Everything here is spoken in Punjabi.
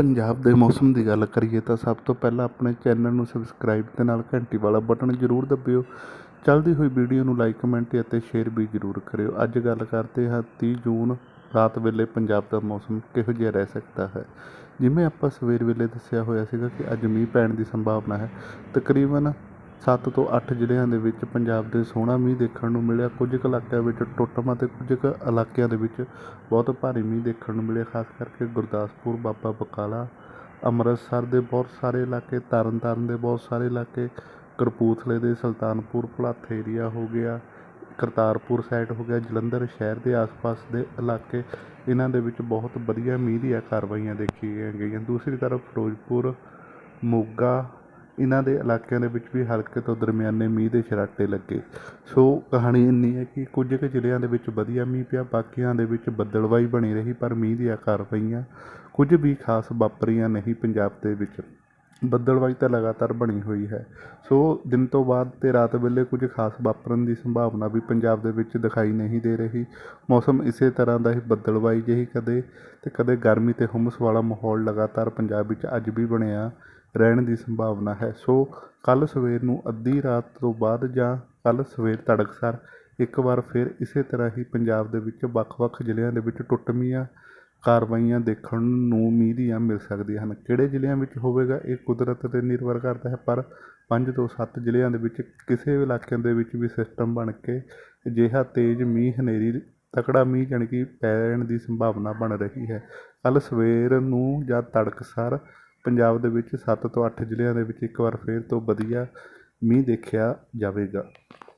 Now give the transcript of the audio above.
ਪੰਜਾਬ ਦੇ ਮੌਸਮ ਦੀ ਗੱਲ ਕਰੀਏ ਤਾਂ ਸਭ ਤੋਂ ਪਹਿਲਾਂ ਆਪਣੇ ਚੈਨਲ ਨੂੰ ਸਬਸਕ੍ਰਾਈਬ ਤੇ ਨਾਲ ਘੰਟੀ ਵਾਲਾ ਬਟਨ ਜ਼ਰੂਰ ਦੱਬਿਓ। ਚੱਲਦੀ ਹੋਈ ਵੀਡੀਓ ਨੂੰ ਲਾਈਕ ਕਮੈਂਟ ਅਤੇ ਸ਼ੇਅਰ ਵੀ ਜ਼ਰੂਰ ਕਰਿਓ। ਅੱਜ ਗੱਲ ਕਰਦੇ ਹਾਂ 30 ਜੂਨ, ਰਾਤ ਵੇਲੇ ਪੰਜਾਬ ਦਾ ਮੌਸਮ ਕਿਹੋ ਜਿਹਾ ਰਹਿ ਸਕਦਾ ਹੈ? ਜਿਵੇਂ ਆਪਾਂ ਸਵੇਰ ਵੇਲੇ ਦੱਸਿਆ ਹੋਇਆ ਸੀਗਾ ਕਿ ਅੱਜ ਮੀਂਹ ਪੈਣ ਦੀ ਸੰਭਾਵਨਾ ਹੈ। ਤਕਰੀਬਨ ਸੱਤ ਤੋਂ ਅੱਠ ਜ਼ਿਲ੍ਹਿਆਂ ਦੇ ਵਿੱਚ ਪੰਜਾਬ ਦੇ ਸੋਹਣਾ ਮੀਂਹ ਦੇਖਣ ਨੂੰ ਮਿਲਿਆ। ਕੁਝ ਕੁ ਇਲਾਕਿਆਂ ਵਿੱਚ ਟੁੱਟਵਾਂ ਅਤੇ ਕੁਝ ਕੁ ਇਲਾਕਿਆਂ ਦੇ ਵਿੱਚ ਬਹੁਤ ਭਾਰੀ ਮੀਂਹ ਦੇਖਣ ਨੂੰ ਮਿਲਿਆ, ਖਾਸ ਕਰਕੇ ਗੁਰਦਾਸਪੁਰ, ਬਾਬਾ ਬਕਾਲਾ, ਅੰਮ੍ਰਿਤਸਰ ਦੇ ਬਹੁਤ ਸਾਰੇ ਇਲਾਕੇ, ਤਰਨਤਾਰਨ ਦੇ ਬਹੁਤ ਸਾਰੇ ਇਲਾਕੇ, ਕਪੂਰਥਲੇ ਦੇ ਸੁਲਤਾਨਪੁਰ, ਭੁਲੱਥ ਏਰੀਆ ਹੋ ਗਿਆ, ਕਰਤਾਰਪੁਰ ਸਾਈਡ ਹੋ ਗਿਆ, ਜਲੰਧਰ ਸ਼ਹਿਰ ਦੇ ਆਸ-ਪਾਸ ਦੇ ਇਲਾਕੇ। ਇਹਨਾਂ ਦੇ ਵਿੱਚ ਬਹੁਤ ਵਧੀਆ ਮੀਂਹ ਦੀਆਂ ਕਾਰਵਾਈਆਂ ਦੇਖੀਆਂ ਗਈਆਂ। ਦੂਸਰੀ ਤਰਫ ਫਿਰੋਜ਼ਪੁਰ, ਮੋਗਾ ਇਹਨਾਂ ਦੇ ਇਲਾਕਿਆਂ ਦੇ ਵਿੱਚ ਵੀ ਹਲਕੇ ਤੋਂ ਦਰਮਿਆਨੇ ਮੀਂਹ ਦੇ ਛਰਾਟੇ ਲੱਗੇ। ਸੋ ਕਹਾਣੀ ਇੰਨੀ ਹੈ ਕਿ ਕੁਝ ਕੁ ਜ਼ਿਲ੍ਹਿਆਂ ਦੇ ਵਿੱਚ ਵਧੀਆ ਮੀਂਹ ਪਿਆ, ਬਾਕੀਆਂ ਦੇ ਵਿੱਚ ਬੱਦਲਵਾਈ ਬਣੀ ਰਹੀ, ਪਰ ਮੀਂਹ ਦੀਆਂ ਕਾਰਵਾਈਆਂ ਕੁਝ ਵੀ ਖਾਸ ਵਾਪਰੀਆਂ ਨਹੀਂ ਪੰਜਾਬ ਦੇ ਵਿੱਚ। ਬੱਦਲਵਾਈ ਤਾਂ ਲਗਾਤਾਰ ਬਣੀ ਹੋਈ ਹੈ। ਸੋ ਦਿਨ ਤੋਂ ਬਾਅਦ ਤੇ ਰਾਤ ਵੇਲੇ ਕੁਝ ਖਾਸ ਵਾਪਰਨ ਦੀ ਸੰਭਾਵਨਾ ਵੀ ਪੰਜਾਬ ਦੇ ਵਿੱਚ ਦਿਖਾਈ ਨਹੀਂ ਦੇ ਰਹੀ। ਮੌਸਮ ਇਸੇ ਤਰ੍ਹਾਂ ਦਾ ਹੀ ਬੱਦਲਵਾਈ ਜਿਹੀ ਕਦੇ ਤੇ ਕਦੇ ਗਰਮੀ ਤੇ ਹੁਮਸ ਵਾਲਾ ਮਾਹੌਲ ਲਗਾਤਾਰ ਪੰਜਾਬ ਵਿੱਚ ਅੱਜ ਵੀ ਬਣਿਆ ਰਹਿਣ ਦੀ ਸੰਭਾਵਨਾ ਹੈ। ਸੋ ਕੱਲ੍ਹ ਸਵੇਰ ਨੂੰ ਅੱਧੀ ਰਾਤ ਤੋਂ ਬਾਅਦ ਜਾਂ ਕੱਲ੍ਹ ਸਵੇਰ ਤੜਕਸਾਰ ਇੱਕ ਵਾਰ ਫਿਰ ਇਸੇ ਤਰ੍ਹਾਂ ਹੀ ਪੰਜਾਬ ਦੇ ਵਿੱਚ ਵੱਖ-ਵੱਖ ਜ਼ਿਲ੍ਹਿਆਂ ਦੇ ਵਿੱਚ ਟੁੱਟਵੀਆਂ ਕਾਰਵਾਈਆਂ ਦੇਖਣ ਨੂੰ ਮੀਂਹ ਦੀਆਂ ਮਿਲ ਸਕਦੀਆਂ ਹਨ। ਕਿਹੜੇ ਜ਼ਿਲ੍ਹਿਆਂ ਵਿੱਚ ਹੋਵੇਗਾ ਇਹ ਕੁਦਰਤ 'ਤੇ ਨਿਰਭਰ ਕਰਦਾ ਹੈ, ਪਰ ਪੰਜ ਤੋਂ ਸੱਤ ਜ਼ਿਲ੍ਹਿਆਂ ਦੇ ਵਿੱਚ ਕਿਸੇ ਵੀ ਇਲਾਕਿਆਂ ਦੇ ਵਿੱਚ ਵੀ ਸਿਸਟਮ ਬਣ ਕੇ ਅਜਿਹਾ ਤੇਜ਼ ਮੀਂਹ ਹਨੇਰੀ, ਤਕੜਾ ਮੀਂਹ ਜਾਣੀ ਕਿ ਪੈਣ ਦੀ ਸੰਭਾਵਨਾ ਬਣ ਰਹੀ ਹੈ। ਕੱਲ ਸਵੇਰ ਨੂੰ ਜਾਂ ਤੜਕਸਾਰ ਪੰਜਾਬ ਦੇ ਵਿੱਚ ਸੱਤ ਤੋਂ ਅੱਠ ਜ਼ਿਲ੍ਹਿਆਂ ਦੇ ਵਿੱਚ ਇੱਕ ਵਾਰ ਫਿਰ ਤੋਂ ਵਧੀਆ ਮੀਂਹ ਦੇਖਿਆ ਜਾਵੇਗਾ।